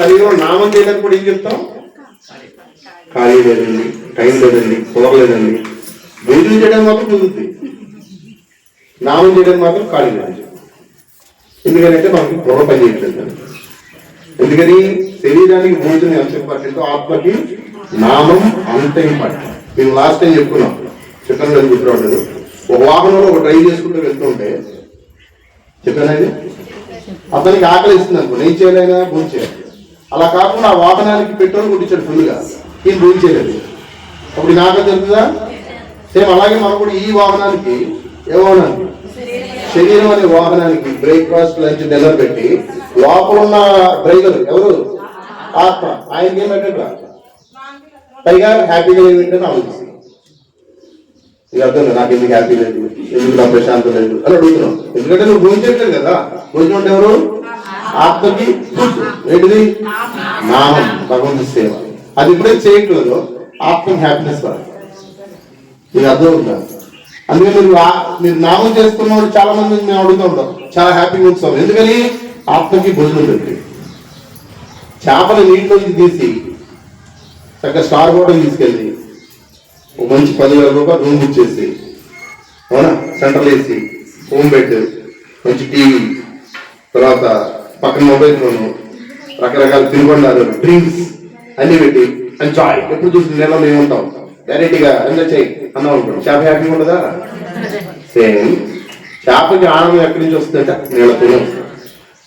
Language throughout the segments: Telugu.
కలియుగం నామం చేయడానికి కూడా ఏం చెప్తాం? ఖాళీ లేదండి టైం లేదండి కుదరలేదండి. భోజనం చేయడానికి మాత్రం కుదురుతుంది నామం చేయడానికి మాత్రం ఖాళీ లేదు. ఎందుకంటే మనకి బుర్ర పని చేయట్లేదు ఎందుకని? శరీరానికి భోజనం ఎంత ఇంపార్టెంట్ ఆత్మకి నామం అంత ఇంపార్టెంట్. మేము లాస్ట్ టైం చెప్పుకున్నాం. చికెన్ కదా ఒక వాహనంలో ఒక డ్రైవ్ చేసుకుంటూ వెళ్తుంటే చెప్పానండి? అతనికి ఆకలి ఇస్తుంది అనుకో. నేను చేయలేనా? భోజనం చేయాలి అలా కాకుండా ఆ వాహనానికి పెట్రోల్ కొట్టించాడు ఫుల్గా. ఈయన రూల్ చేయలేదు. అప్పుడు నాకు ఆకలి తెలుస్తుందా? సేమ్ అలాగే మనం కూడా ఈ వాహనానికి ఏ వాహనానికి శరీరం అనే వాహనానికి బ్రేక్ఫాస్ట్ లంచ్ డిన్నర్ పెట్టి లోపల ఉన్న డ్రైవర్ ఎవరు? ఆత్మ. ఆయనకి ఏం పెట్టట్లా పైగా హ్యాపీగా ఏంటని ఆలోచిస్తుంది ఇది అర్థం నాకు ఎందుకు హ్యాపీ లేదు? ఎందుకు నా ప్రశాంతం లేదు? అని అడుగుతున్నాం. ఎందుకంటే నువ్వు భోజనం చేయట్లేదు కదా? భోజనం అంటే ఎవరు? ఆత్మకి ఏంటిది? నామం భగవంతు సేవ. అది ఇప్పుడే చేయట్లేదు. ఆత్మకి హ్యాపీనెస్ రాదు ఇది అర్థమవుతుందా అందుకే మీరు మీరు నామం చేసుకున్న వాళ్ళు చాలా మంది మేము అడుగుతూ ఉంటాం. చాలా హ్యాపీగా ఉంటాం ఎందుకని? ఆత్మకి భోజనం పెట్టి. చేపల నీటిలోంచి తీసి చక్కగా స్టార్ హోటల్ తీసుకెళ్ళి ఒక మంచి పదివేల రూపాయలు రూమ్ బుక్ చేసి అవునా? సెంట్రల్ ఏసీ హోమ్ బెడ్ మంచి టీవీ. తర్వాత పక్కన మొబైల్ ఫోన్ రకరకాల తినుబండాలు డ్రింక్స్ అన్ని పెట్టి ఎంజాయ్ ఎప్పుడు చూసి నెలలో ఉంటాం. డైరెక్ట్గా ఎంజాయ్ చేయి అన్నాం అనుకోండి చేప హ్యాపీగా ఉండదా? సేమ్ చేపకి ఆనందం ఎక్కడి నుంచి వస్తుందంటే? నీళ్ళతోనే వస్తుంది.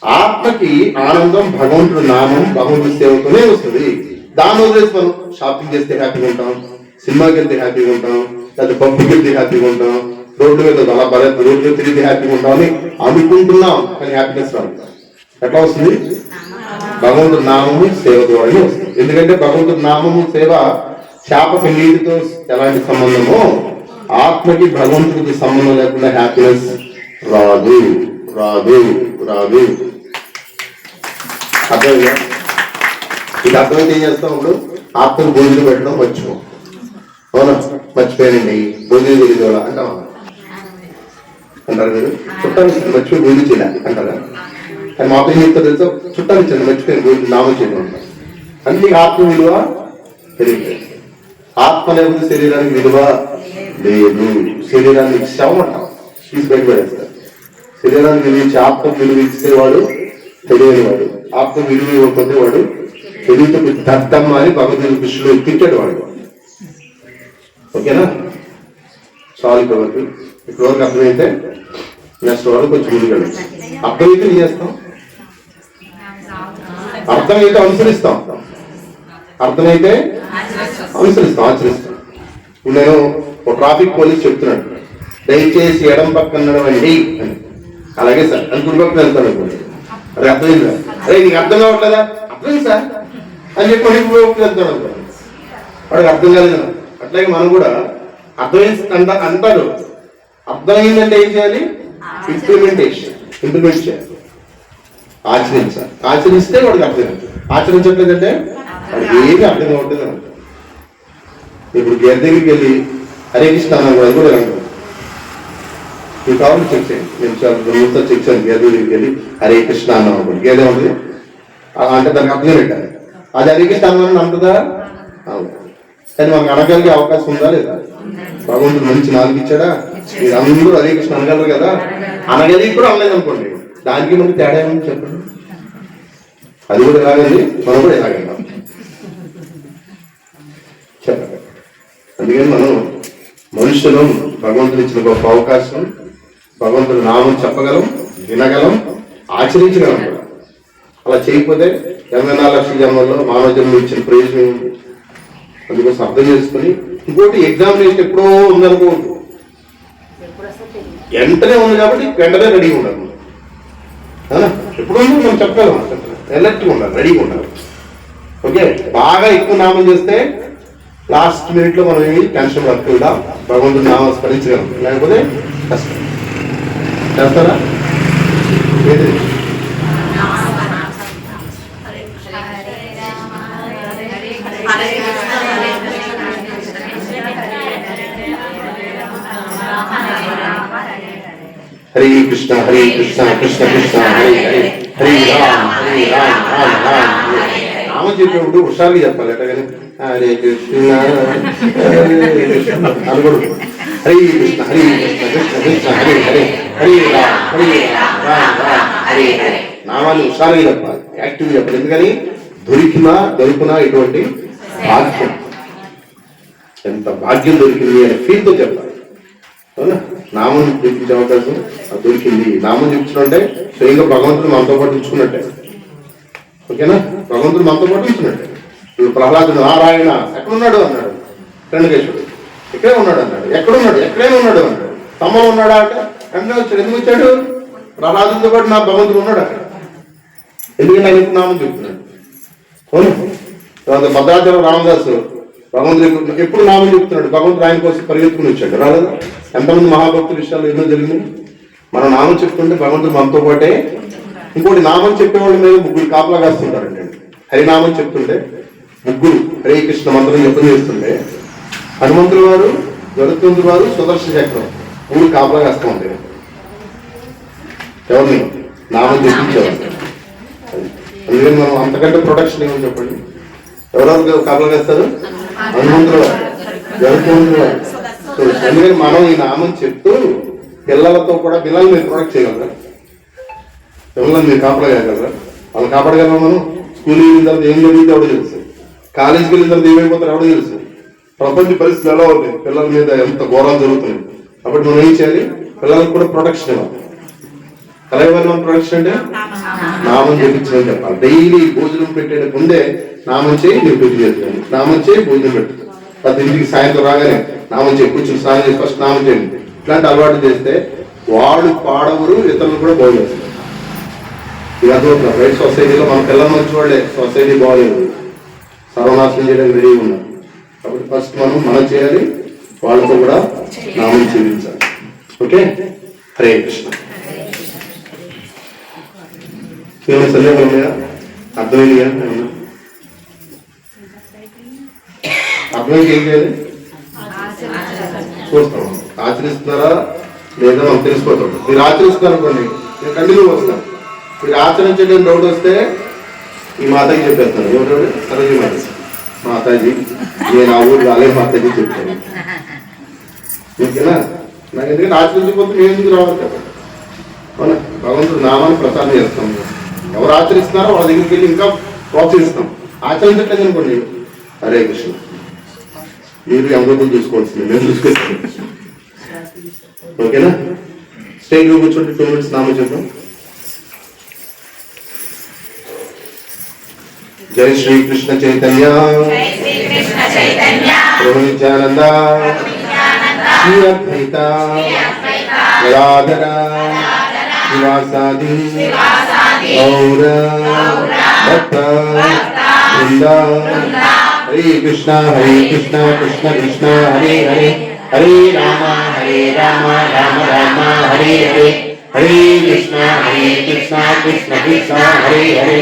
ఆత్మకి ఆనందం భగవంతుడు నామం భగవంతుడి సేవతోనే వస్తుంది. దాని వదిలేసి మనం షాపింగ్ చేస్తే హ్యాపీగా ఉంటాం. సినిమాకి వెళ్తే హ్యాపీగా ఉంటాం. లేదా పబ్కి వెళ్తే హ్యాపీగా ఉంటాం. రోడ్డు మీద అలా బల రోడ్డు మీద తిరిగితే హ్యాపీగా ఉంటామని అనుకుంటున్నాం. కానీ హ్యాపీనెస్ రాదు. ఎట్లా వస్తుంది భగవంతుడి నామము సేవ ద్వారానే వస్తుంది. ఎందుకంటే భగవంతుడి నామము సేవ చేపకి నీటితో ఎలాంటి సంబంధమో ఆత్మకి భగవంతుడికి సంబంధం లేకుండా హ్యాపీనెస్ రాదు. రాదు. రాదు. అర్థమైందా? ఇది అర్థమైతే ఏం చేస్తాం ఇప్పుడు? ఆత్మకు భోజనం పెట్టడం మర్చిపో. అవునా? మర్చిపోయానండి. భోజనం తెలియదు అంటావా? అంటారు మీరు? చుట్టాలు మర్చిపోయి భోజనం చేయాలి అంటారా? కానీ మా పేరు చెప్తా తెలుసా? చుట్టాలు ఇచ్చాను మర్చిపోయి భోజనం నామం చేయడం అంటే ఆత్మ విలువ తెలియట్లేదు ఆత్మ లేకపోతే శరీరానికి విలువ లేదు. శరీరాన్ని శవం అంటాం తీసి బయట పడేస్తారు శరీరానికి ఆత్మ విలువ ఇస్తే వాడు తెలియని వాడు. ఆత్మ విలువ ఇవ్వకపోతే వాడు తెలివితో దద్దమ్మ అని భగవద్గీత కృష్ణుడు తిట్టాడు వాడు. ఓకేనా? సారీ కాబట్టి ఇక్కడ వరకు అర్థమైతే నెక్స్ట్ వరకు కొంచెం ముందుకెళ్ళి అర్థమైతే చేస్తాం? అర్థమైతే అనుసరిస్తాం. అర్థమైతే అనుసరిస్తాం ఆచరిస్తాం. ఇప్పుడు నేను ఒక ట్రాఫిక్ పోలీస్ చెప్తున్నాడు దయచేసి ఎడం పక్కన నడవండి అని. అలాగే సార్ అని కుడి పక్కన వెళ్తాను అనుకోండి. అరే అర్థమైందా అరే నీకు అర్థం కావట్లేదా? అర్థమైంది సార్. అని చెప్పి కుడి పక్కన వెళ్తాను అనుకోండి. వాడికి అర్థం కాలేదు అట్లాగే మనం కూడా అర్థమైంది అంట అంటారు. అర్థమైందంటే ఏం చేయాలి? ఇంప్లిమెంటేషన్ ఇంప్లిమెంట్ చేయాలి. ఆచరించాలి ఆచరిస్తే వాడికి అర్థమవుతుంది ఆచరించట్లేదంటే వాడికి ఏమి అర్థం అవుతుంది అని ఇప్పుడు గేర్ దగ్గరికి వెళ్ళి హరే కృష్ణ కూడా అది కూడా అంటారు మీకు కావాలి చెక్ చేయండి. నేను చాలా చెక్ చేయండి గేదె దగ్గరికి వెళ్ళి హరే కృష్ణ అన్నాం అనుకోండి. గేదె ఉంటుంది అలా అంటే దానికి అర్థం పెట్టాలి. అది హరే కృష్ణ అన్నాను అంటుందా? కానీ మనకు అనగలిగే అవకాశం ఉందా లేదా? భగవంతుడు మంచి నాలుగు ఇచ్చాడా? మీరు అందరూ హరే కృష్ణ అనగలరు కదా? అనగలిగి కూడా అనలేదు అనుకోండి దానికి మనకి తేడా ఏమని చెప్పండి అది కూడా ఎలాగండి మనం కూడా ఎలాగండి చెప్పండి అందుకని మనం మనుషులు భగవంతుడు ఇచ్చిన గొప్ప అవకాశం భగవంతుడు నామం చెప్పగలం వినగలం ఆచరించగలం కూడా అలా చేయకపోతే ఎనభై నాలుగు లక్షల జన్మల్లో మానవ జన్మ ఇచ్చిన ప్రయోజనం? అందుకోసం అర్థం చేసుకుని ఇంకోటి ఎగ్జామినేషన్ ఎప్పుడో ఉందనుకోవద్దు వెంటనే ఉంది కాబట్టి వెంటనే ఉండాలి మనం. అవునా? ఎప్పుడు మనం చెప్పగలం ఎలర్ట్గా ఉండాలి రెడీగా ఉండాలి. ఓకే బాగా ఎక్కువ నామం చేస్తే లాస్ట్ మినిట్లో మనం ఏమి టెన్షన్ పడకుండా భగవంతుడు నామం స్మరించగలం. లేకపోతే కష్టం. చేస్తారా? నామం చెప్పేప్పుడు హుషారుగా చెప్పాలి. ఎట్టగానే హరే కృష్ణ హరే కృష్ణ. హరే కృష్ణ హరే కృష్ణ కృష్ణ హరే హరే హరే రామ హరే రామ రామ రామ హరే హరే. నామాన్ని హుషారుగా చెప్పాలి యాక్టివ్ చెప్పాలి. ఎందుకని? దొరికినా దొరికినా ఇటువంటి భాగ్యం. ఎంత భాగ్యం దొరికింది అనే ఫీల్తో చెప్పాలి. అవునా? నామం చూపించే అవకాశం దొరికింది. నామం చూపించడం అంటే స్వయంగా భగవంతుడు మనతో పాటు ఉంచుకున్నట్టే. ఓకేనా? భగవంతుడు మనతో పాటు ఉంచుకున్నట్టే ఇప్పుడు ప్రహ్లాదుడు నారాయణ ఎక్కడున్నాడు? అన్నాడు. రణకేశ్వరుడు ఇక్కడే ఉన్నాడు అన్నాడు. ఎక్కడున్నాడు? ఎక్కడైనా ఉన్నాడు అన్నాడు. తమ్మ ఉన్నాడా అంటే వెంటనే వచ్చాడు. ఎందుకు వచ్చాడు? ప్రహ్లాదుడితో పాటు నా భగవంతుడు ఉన్నాడు అక్కడ. ఎందుకంటే ఆయన ఇప్పుడు నామం చెప్తున్నాడు? అవును. తర్వాత భద్రాచలం రామదాసు భగవంతుడు ఎప్పుడు- నామని నామం చెప్తున్నాడు? భగవంతుడు ఆయన కోసం పరిగెత్తుకుని వచ్చాడు. రాలేదా? ఎంతమంది మహాభక్తుల విషయాలు ఎన్నో జరిగింది? మనం నామం చెప్తుంటే భగవంతుడు మనతో పాటే ఇంకోటి నామం చెప్పేవాళ్ళ మీద ముగ్గురు కాపలా కాస్తుంటారండి. హరినామం చెప్తుంటే ముగ్గురు హరే కృష్ణ మంత్రం జపం చేస్తుంటే హనుమంతుడు వారు గరుత్మంతుడు వారు సుదర్శన చక్రం ముగ్గురు కాపలా కాస్తూ ఉంటాయి. ఎవరిని? నామం చెప్పించేవారు అందుకని మనం అంతకంటే ప్రొడక్షన్ ఏమని చెప్పండి? ఎవరెవరు కాపలా వేస్తారు హనుమంతుడు వారు గరుత్మంతుడు వారు అందుకని మనం ఈ నామం చెప్తూ పిల్లలతో కూడా పిల్లల్ని ప్రొడక్ట్ చేయగలరా? పిల్లల్ని మీరు కాపలా వేయగలరా వాళ్ళు కాపాడగలరా మనం? స్కూల్ వెళ్ళిన తర్వాత ఏం జరిగింది ఎవడో తెలుసు. కాలేజీకి వెళ్ళిన తర్వాత ఏమైపోతారు ఎవడో తెలుసు. ప్రపంచ పరిస్థితులు ఎలా ఉన్నాయి? పిల్లల మీద ఎంత ఘోరాలు జరుగుతున్నాయి? కాబట్టి మనం ఏం చేయాలి? పిల్లలకు కూడా ప్రొటెక్షన్ ఇవ్వాలి. ఎలా ప్రొటెక్షన్ అంటే? నామం చెప్పించమని చెప్పాలి. డైలీ భోజనం పెట్టే ముందే నామం చేయి నేను పూజ చేస్తాను. నామం చేయి భోజనం పెట్టుతాను ప్రతి ఇంటికి సాయంత్రం రాగానే నామం చేయి కూర్చుని స్నానం చేసి ఫస్ట్ నామం చేయండి. ఇట్లాంటి అలవాటు చేస్తే వాడు పాడవరు ఇతరులు కూడా భోజనం ఇది అర్థమవుతుంది రైట్ సొసైటీలో మన పిల్లలు మంచి వాళ్ళే సొసైటీ బాగాలేదు సర్వనాశనం చేయడానికి రెడీ ఉన్నారు కాబట్టి ఫస్ట్ మనం మనం చేయాలి. వాళ్ళతో కూడా నామం చెల్లించాలి. ఓకే హరే కృష్ణ ఏమైనా సందేహాలు ఉన్నాయా? అర్థమైందిగా? ఏమన్నా? అర్థమైంది ఏం చేయాలి చూస్తాం. ఆచరిస్తున్నారా? లేదా మనం తెలిసిపోతాం మీరు ఆచరిస్తున్నారు అనుకోండి. నేను కంటిన్యూ వస్తాను ఇప్పుడు ఆచరించడం డౌట్ వస్తే ఈ మాతకి చెప్పేస్తాను ఎవరు సరోజీ మాత మాతాజీ నేను ఆ ఊరు రాలే మాతాజీ చెప్తాను ఓకేనా? నాకు ఎందుకంటే ఆచరించకపోతే మేము ఎందుకు రావాలి కదా? అవునా? భగవంతుడు నామాన్ని ప్రచారం చేస్తాం. ఎవరు ఆచరిస్తున్నారో వాళ్ళ దగ్గరికి వెళ్ళి ఇంకా ప్రోత్సహిస్తాం. ఆచరించట్లేదు అనుకోండి. హరే కృష్ణ. మీరు అమృతం చూసుకోవాల్సింది. మేము చూసుకొస్తాం ఓకేనా? స్టేజ్ కూర్చోండి. టూ మినిట్స్ నామం చెప్తాం జై శ్రీ కృష్ణ చైతన్య ప్రభు నిత్యానంద శ్రీ అద్వైత గదాధర శివాసాది గౌర భక్త బృంద హరే కృష్ణ హరే కృష్ణ కృష్ణ కృష్ణ హరే హరే హరే రామ హరే రామ రామ రామ హరే హరే హరే కృష్ణ హరే కృష్ణ కృష్ణ కృష్ణ హరే హరే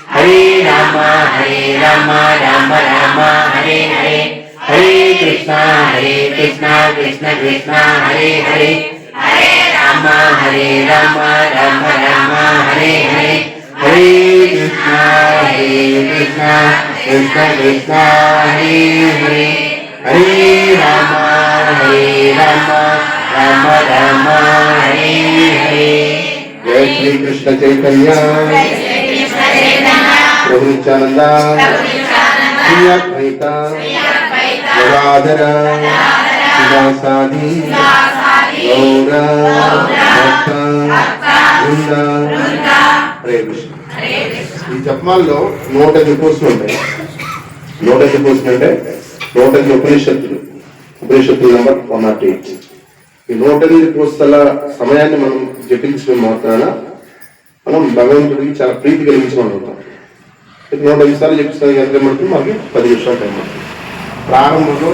రామ హరే రామ రామ రామ హరే హరే హరే కృష్ణ హరే కృష్ణ కృష్ణ కృష్ణ హరే హరే హరే రామ హరే రామ రామ రామ హరే హరే హరే కృష్ణ హరే కృష్ణ కృష్ణ కృష్ణ హరే హరే హరే రామ హరే రామ రామ రామ హరే హరే జయ శ్రీకృష్ణ చైతన్య ప్రభు నిత్యానంద శ్రీ అద్వైత గదాధర శివాసాది గౌర భక్త బృంద హరే కృష్ణ ఈ జపమాల్లో నూట ఎనిమిది కోర్సులు ఉంటాయి. నూట ఎనిమిది కోర్సులు అంటే నూట ఎనిమిది ఉపనిషత్తులు. ఉపనిషత్తుల నెంబర్ వన్ నాట్ ఎయిట్. ఈ నూట ఎనిమిది కోర్సుల సమయాన్ని మనం జపించడం మాత్రాన మనం భగవంతుడికి చాలా ప్రీతి కలిగించిన వాళ్ళు నూట ఐదు సార్లు చెప్పిస్తాను ఎంత పడుతుంది మనకి పది నిమిషాలు టైం పడుతుంది. ప్రారంభంలో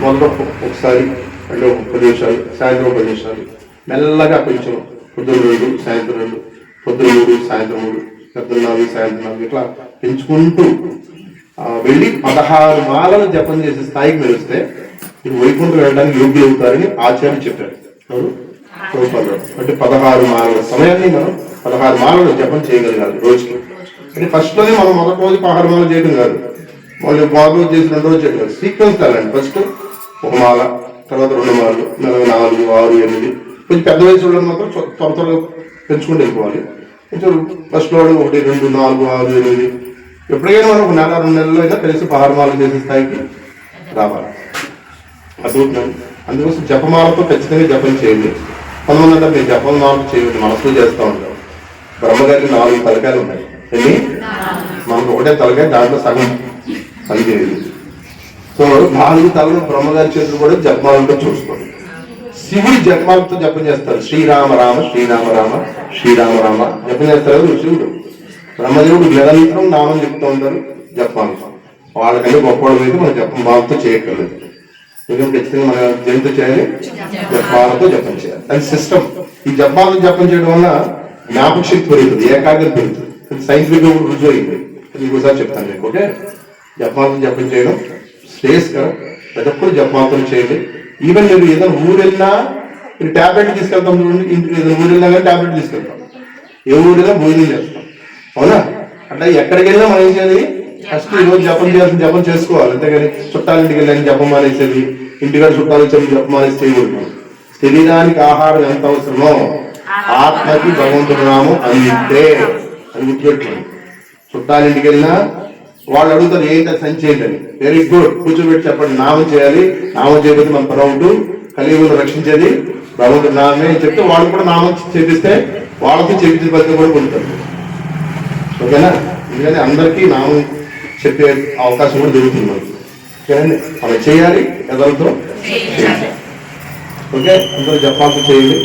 మొదట ఒక- ఒకసారి అంటే ఒక పది నిమిషాలు సాయంత్రం పది నిమిషాలు. మెల్లగా కొంచెం పొద్దున్న రెండు సాయంత్రం రెండు పొద్దున్న మూడు సాయంత్రం మూడు పొద్దున్న నాలుగు సాయంత్రం నాలుగు ఇట్లా పెంచుకుంటూ వెళ్ళి పదహారు మాలలు జపం చేసే స్థాయికి మెలిస్తే మీరు వైకుంఠం వెళ్ళడానికి యోగ్యులు అవుతారని ఆచార్యులు చెప్పారు. ఎవరు? అంటే పదహారు మాలల సమయాన్ని మనం పదహారు మాలలు జపం చేయగలగాలి రోజుకి. అంటే ఫస్ట్లోనే మనం మొదటి రోజు పదహారు మాలలు చేయడం కాదు. మళ్ళీ మొదటి రోజు చేసి రెండు రోజు చేయడం కాదు. సీక్వెన్స్ కాదండి. ఫస్ట్ ఒక మాల తర్వాత రెండు మాలలు నలభై నాలుగు ఆరు ఎనిమిది. కొంచెం పెద్ద వయసు వాళ్ళు మాత్రం త్వర త్వరగా పెంచుకుంటూ వెళ్ళిపోవాలి. కొంచెం ఫస్ట్ వాడు ఒకటి రెండు నాలుగు ఆరు ఎనిమిది. ఎప్పటికైనా మనం ఒక నెల రెండు నెలల్లో అయినా కలిసి పహారమాలు చేసే స్థాయికి రావాలి. అదొకటి. అందుకోసం జపమాలతో ఖచ్చితంగా జపం చేయండి. కొంతమంది అంటే మీరు జపమాలతో చేయండి మనసులో చేస్తూ ఉంటాం. బ్రహ్మగారికి నాలుగు తలకాయలు ఉన్నాయి. ఎన్ని మనకు ఒకటే తలకాయ దాంట్లో సగం పనిచేయదు. సో నాలుగు తలలు బ్రహ్మగారి చేతులు కూడా జపమాలతో చూసుకోండి. శివుడి జపమాలతో జపం చేస్తారు శ్రీరామ రామ శ్రీరామ రామ శ్రీరామ రామ జపం చేస్తారు శివుడు. బ్రహ్మదేవుడు నిరంతరం నామం చెప్తూ ఉంటారు జపమాలతో వాళ్ళకంటే గొప్పవాళ్ళు అయితే మనం భావంతో చేయక్కర్లేదు. ఎందుకంటే ఖచ్చితంగా మన జంతు చేయాలి? జపాలతో జపం చేయాలి. అది సిస్టమ్ ఈ జపాలతో జపం చేయడం వల్ల జ్ఞాపక శక్తి పెరుగుతుంది ఏకాగ్రత పెరుగుతుంది. సైంటిఫిక్ రుజువు అయింది. అది ఒకసారి చెప్తాను మీకు ఓకే? జపాలతో జపం చేయడం శ్రేయస్కరం ప్రతి ఒక్కరు జపాలతో చేయండి. ఈవెన్ మీరు ఏదైనా ఊరెళ్ళినా మీరు టాబ్లెట్ తీసుకెళ్తాం చూడండి. ఇంటికి ఏదైనా ఊరెళ్ళినా కానీ టాబ్లెట్ తీసుకెళ్తాం. ఏ ఊరిలో భోజనం చేస్తాం. అవునా? అంటే ఎక్కడికి వెళ్ళినా మనం ఏం చేయాలి? ఫస్ట్ ఈరోజు జపం చేయాల్సిన జపం చేసుకోవాలి. అంతేగాని చుట్టాలింటికి వెళ్ళని జపం మానేసేది. ఇంటికాడ చుట్టాలు వచ్చి జపం మానేసి చేయకూడదు శరీరానికి ఆహారం ఎంత అవసరమో ఆత్మకి భగవంతుడు నామం అంతే అని గుర్తుపెట్టుకోండి చుట్టాలింటికి వెళ్ళినా వాళ్ళు అడుగుతారు ఏంటి సంచి ఏంటని? Very good. కూర్చోబెట్టి చెప్పండి. నామం చేయాలి. నామం చేయబోతే మన పరవుంటూ కలియుగంలో రక్షించేది భగవంతుడు నామే అని చెప్తే వాళ్ళు కూడా నామం చేపిస్తే వాళ్ళకి చేపించే బతికి కూడా పొందుతారు ఓకేనా? ఎందుకంటే అందరికీ నామం చెప్పే అవకాశం కూడా దొరుకుతుంది మనకి. ఓకేనండి? అలా చేయాలి. ఎదలతో ఓకే? అందరూ జపాలు చేయండి.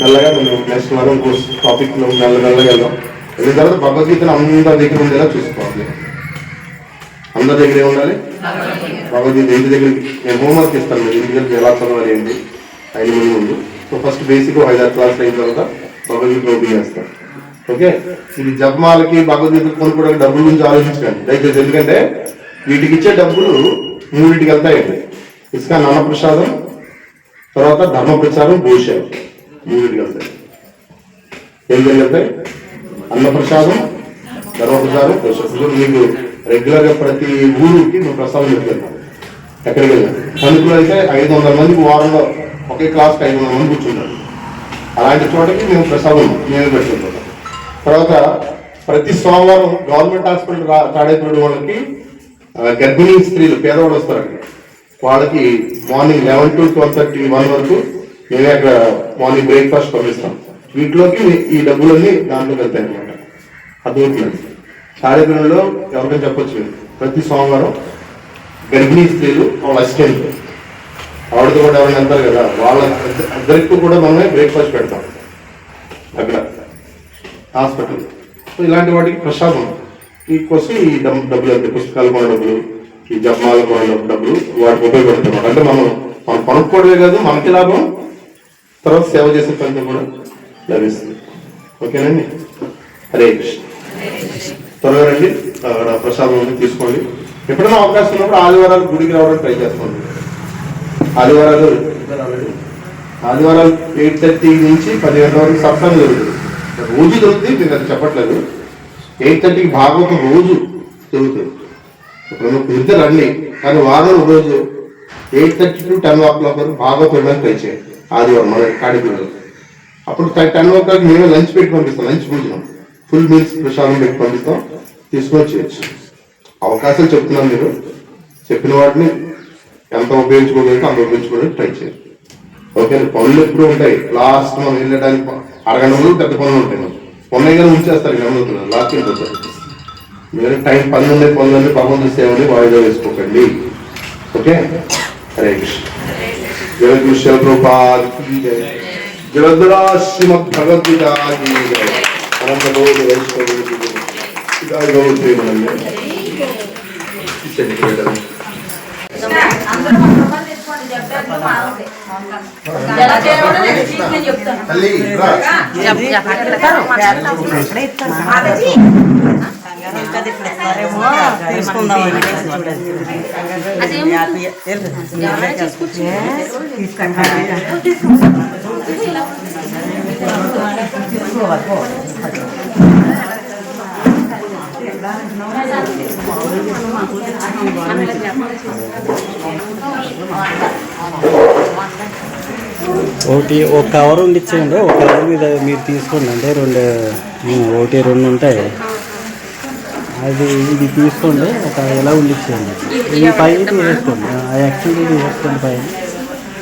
మెల్లగా మనం నెక్స్ట్ వారం కోర్స్ టాపిక్ మెల్లగా వెళ్దాం. వెళ్ళిన తర్వాత భగవద్గీతను అందరి దగ్గర ఉండేలా చూసుకోవాలి. అందరి దగ్గరే ఉండాలి. భగవద్గీత ఇంటి దగ్గర నేను హోంవర్క్ ఇస్తాను మీరు ఇంటి దగ్గర ఎలా చదవాలి ఏంటి? ఐదు మంది ముందు. సో ఫస్ట్ బేసిక్ ఐదు ఆరు క్లాస్ అయిన తర్వాత భగవద్గీత ఓపెన్ చేస్తాను. ఓకే? ఇది జపమాలకి భగవద్గీత కొనుక్కోవడానికి డబ్బుల గురించి ఆలోచించకండి. దయచేసి ఎందుకంటే వీటికి ఇచ్చే డబ్బులు మూడింటికి వెళ్తాయండి ఇసుక అన్నప్రసాదం తర్వాత ధర్మ ప్రచారం భూషాలు మూడింటికి వెళ్తాయి. ఏం వెళ్తాయి? అన్నప్రసాదం ధర్మప్రసాదం ప్రసాదం మీకు రెగ్యులర్గా ప్రతి ఊరికి మేము ప్రసాదం పెట్టుకెళ్తాం ఎక్కడికి వెళ్ళాం తణుకులో అయితే ఐదు వందల మందికి వారంలో ఒకే క్లాస్కి ఐదు వందల మంది కూర్చుంటారు. అలాంటి చోటకి మేము ప్రసాదం మేమే పెట్టుకుంటాం. తర్వాత ప్రతి సోమవారం గవర్నమెంట్ హాస్పిటల్ తాడేపల్లి వాళ్ళకి గర్భిణీ స్త్రీలు పేదవాళ్ళు వస్తారు వాళ్ళకి morning eleven to twelve thirty one వరకు మేమే అక్కడ మార్నింగ్ బ్రేక్ఫాస్ట్ పంపిస్తాం. వీటిలోకి ఈ డబ్బులన్నీ దాంట్లో వెళ్తాయి అనమాట ఆ దోట్లో కార్యక్రమంలో ఎవరికైనా చెప్పొచ్చు. ప్రతి సోమవారం గర్భిణీ స్త్రీలు వాళ్ళ అసిస్టెంట్ ఆవిడతో కూడా ఎవరైనా వెళ్తారు కదా వాళ్ళ ఇద్దరికి కూడా మనమే బ్రేక్ఫాస్ట్ పెడతాం. అక్కడ హాస్పిటల్. సో ఇలాంటి వాటికి ప్రసాదం. ఈ కోసం ఈ డబ్బులు అంటే పుస్తకాలు కొన్న డబ్బులు ఈ జపమాలు కొన్న డబ్బులు వాటికి ఉపయోగపడుతున్నాం అంటే మనం మనం కొనుక్కోవడమే కాదు మనకి లాభం. తర్వాత సేవ చేసే పని కూడా లభిస్తుంది ఓకేనండి? హరే కృష్ణ. త్వరగా రండి. అక్కడ ప్రసాదం తీసుకోండి. ఎప్పుడైనా అవకాశం ఉన్నప్పుడు ఆదివారాలు గుడికి రావడానికి ట్రై చేసుకోండి ఆదివారాలు ఆదివారాలు ఎయిట్ థర్టీ నుంచి పది గంటల వరకు సత్సంగం జరుగుతుంది. రోజు జరుగుతుంది నేను అది చెప్పట్లేదు. ఎయిట్ థర్టీకి భాగవతం రోజు జరుగుతుంది. ఇప్పుడు కుదిరితే రండి కానీ వారం రోజు eight thirty to ten o'clock వరకు భాగవతం ట్రై చేయండి. ఆదివారం మన కాడిపూడిలో అప్పుడు టెన్ ఓ క్లాక్ మేమే లంచ్ పెట్టి పంపిస్తాం లంచ్ భోజనం. ఫుల్ మీల్స్ ప్రసాదం పెట్టి పంపిస్తాం తీసుకొని చేయొచ్చు. అవకాశాలు చెప్తున్నాను మీరు. చెప్పిన వాటిని ఎంత ఉపయోగించుకోగలిగితే అంత ఉపయోగించుకోవడానికి ట్రై చేయండి. ఓకే పనులు ఎప్పుడు ఉంటాయి. లాస్ట్ మనం వెళ్ళడానికి అరగంట ముందు పెద్ద పనులు ఉంటాయి మనం ఉన్నాయి కానీ ఉంచేస్తారు గమనిస్తున్నారు లాస్ట్ వెళ్ళిపోతారు. మీరు టైం పనులు ఉండే పనులు ఉన్నాయి పనులు చేసేవని వాయిదా వేసుకోకండి. ఓకే? హరే కృష్ణ. జయ కృష్ణ. ప్రభుపాద్ కీ జయ జగద్గురా శ్రీమద్ భగవద్గీత కీ జయ అనంత గౌరవ వైష్ణవులు కీ జయ. ఇదా గౌరవ ప్రేమనండి. ఇచ్చండి బిడ్డలు. ఎలా చేయాలో నేను చూసి నేను చెప్తాను. ఒకటి ఒక కవర్ ఉండి ఇచ్చేయండి ఒక కవర్ మీద మీరు తీసుకోండి. అంటే రెండు ఒకటి రెండు ఉంటాయి. అది ఇది తీసుకోండి. ఒక ఎలా ఉండి ఇచ్చేయండి ఈ పై ఇది వేసుకోండి. ఆ యాక్చువల్ ఇది వేసుకోండి పై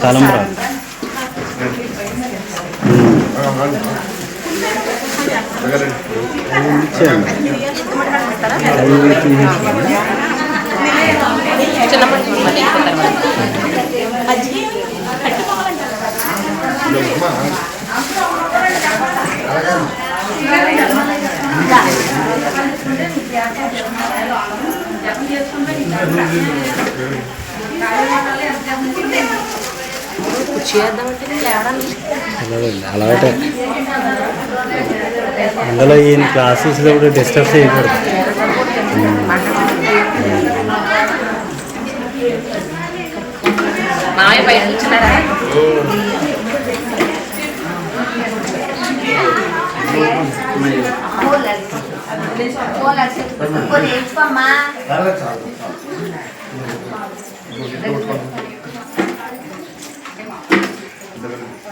తలంబ్రాలు ఉమ్, అది ఉండి ఇచ్చేయండి అవి తీసేసుకోండి. అలాగే అందులో ఈయన క్లాసెస్లో కూడా డిస్టర్బ్ చేయకూడదు మామయ్య బయట కూర్చున్నారా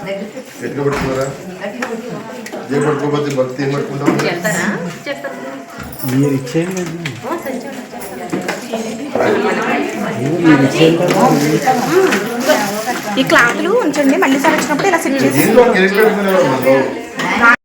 గట్టిగా పట్టుకున్నారా ఏ పట్టుకోకపోతే భక్తి ఏం చెప్తారు మీరు ఇచ్చేయండి. ఈ క్లాతులు ఉంచండి మళ్ళీ సార్ వచ్చినప్పుడు ఇలా సెట్ చేసి